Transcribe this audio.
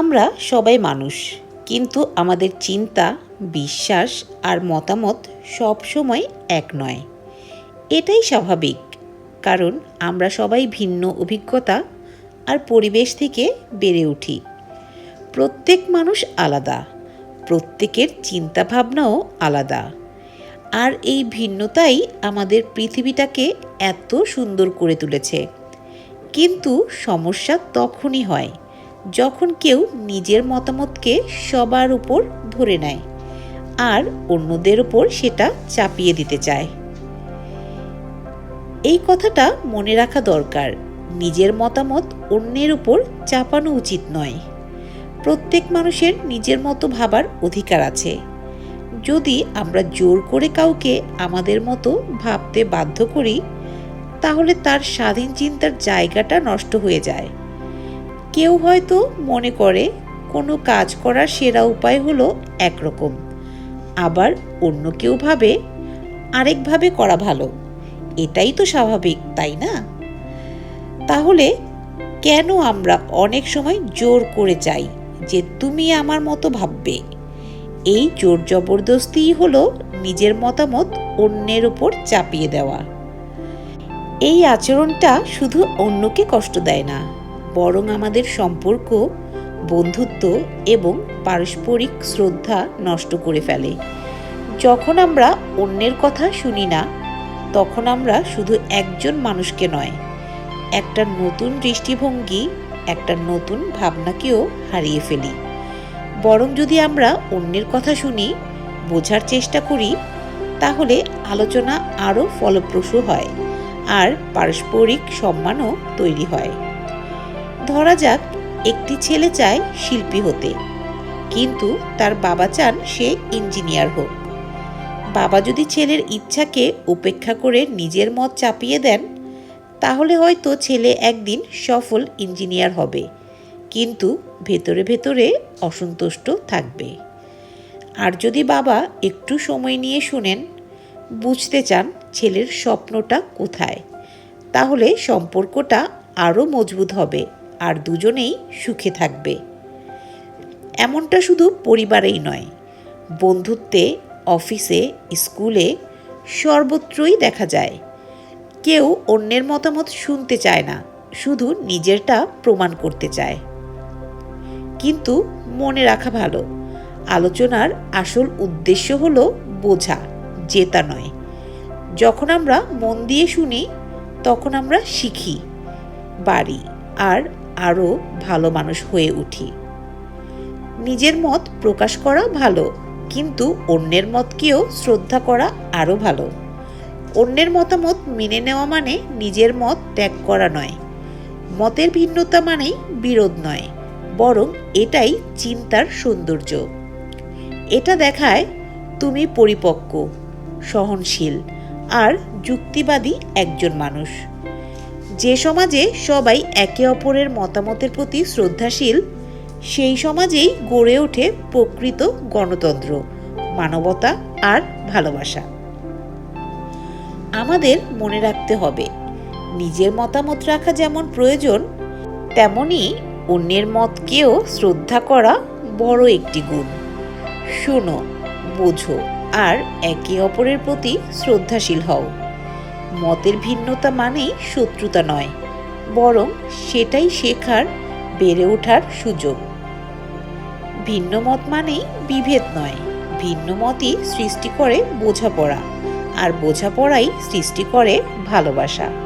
আমরা সবাই মানুষ, কিন্তু আমাদের চিন্তা, বিশ্বাস আর মতামত সব সময় এক নয়। এটাই স্বাভাবিক, কারণ আমরা সবাই ভিন্ন অভিজ্ঞতা আর পরিবেশ থেকে বেড়ে উঠি। প্রত্যেক মানুষ আলাদা, প্রত্যেকের চিন্তাভাবনাও আলাদা। আর এই ভিন্নতাই আমাদের পৃথিবীটাকে এত সুন্দর করে তুলেছে। কিন্তু সমস্যা তখনই হয় যখন কেউ নিজের মতামতকে সবার উপর ধরে নেয় আর অন্যদের উপর সেটা চাপিয়ে দিতে চায়। এই কথাটা মনে রাখা দরকার। নিজের মতামত অন্যের উপর চাপানো উচিত নয়। প্রত্যেক মানুষের নিজের মতো ভাবার অধিকার আছে। যদি আমরা জোর করে কাউকে আমাদের মতো ভাবতে বাধ্য করি, তাহলে তার স্বাধীন চিন্তার জায়গাটা নষ্ট হয়ে যায়। কেউ হয়তো মনে করে কোনো কাজ করার সেরা উপায় হলো একরকম। আবার অন্য কেউ ভাবে আরেকভাবে করা ভালো। এটাই তো স্বাভাবিক, তাই না? তাহলে কেন আমরা অনেক সময় জোর করে যাই যে তুমি আমার মতো ভাববে? এই জোর জবরদস্তিই হলো নিজের মতামত অন্যের উপর চাপিয়ে দেওয়া। এই আচরণটা শুধু অন্যকে কষ্ট দেয় না। বরং আমাদের সম্পর্ক, বন্ধুত্ব এবং পারস্পরিক শ্রদ্ধা নষ্ট করে ফেলে। যখন আমরা অন্যের কথা শুনি না, তখন আমরা শুধু একজন মানুষকে নয়, একটা নতুন দৃষ্টিভঙ্গি, একটা নতুন ভাবনাকেও হারিয়ে ফেলি। বরং যদি আমরা অন্যের কথা শুনি, বোঝার চেষ্টা করি, তাহলে আলোচনা আরও ফলপ্রসূ হয়, আর পারস্পরিক সম্মানও তৈরি হয়। ধরা যাক, একটি ছেলে চায় শিল্পী হতে। কিন্তু তার বাবা চান সে ইঞ্জিনিয়ার হোক। বাবা যদি ছেলের ইচ্ছাকে উপেক্ষা করে নিজের মত চাপিয়ে দেন, তাহলে হয়তো ছেলে একদিন সফল ইঞ্জিনিয়ার হবে। কিন্তু ভেতরে ভেতরে অসন্তুষ্ট থাকবে। আর যদি বাবা একটু সময় নিয়ে শুনেন, বুঝতে চান ছেলের স্বপ্নটা কোথায়, তাহলে সম্পর্কটা আরও মজবুত হবে। আর দুজনেই সুখে থাকবে। এমনটা শুধু পরিবারেই নয়, বন্ধুত্বে, অফিসে, স্কুলে সর্বত্রই দেখা যায়। কেউ অন্যের মতামত শুনতে চায় না, শুধু নিজেরটা প্রমাণ করতে চায়। কিন্তু মনে রাখা ভালো, আলোচনার আসল উদ্দেশ্য হলো বোঝা, জেতা নয়। যখন আমরা মন দিয়ে শুনি, তখন আমরা শিখি, বাড়ি আর আরও ভালো মানুষ হয়ে উঠি। নিজের মত প্রকাশ করা ভালো, কিন্তু অন্যের মতকেও শ্রদ্ধা করা আরও ভালো। অন্যের মতামত মেনে নেওয়া মানে নিজের মত ত্যাগ করা নয়। মতের ভিন্নতা মানেই বিরোধ নয়, বরং এটাই চিন্তার সৌন্দর্য। এটা দেখায় তুমি পরিপক্ক, সহনশীল আর যুক্তিবাদী একজন মানুষ। যে সমাজে সবাই একে অপরের মতামতের প্রতি শ্রদ্ধাশীল, সেই সমাজেই গড়ে ওঠে প্রকৃত গণতন্ত্র, মানবতা আর ভালোবাসা। আমাদের মনে রাখতে হবে, নিজের মতামত রাখা যেমন প্রয়োজন, তেমনি অন্যের মতকেও শ্রদ্ধা করা বড় একটি গুণ। শোনো, বোঝো আর একে অপরের প্রতি শ্রদ্ধাশীল হও। মতের ভিন্নতা মানেই শত্রুতা নয়, বরং সেটাই শেখার, বেড়ে ওঠার সুযোগ। ভিন্ন মত মানেই বিভেদ নয়, ভিন্ন মতই সৃষ্টি করে বোঝাপড়া, আর বোঝাপড়াই সৃষ্টি করে ভালোবাসা।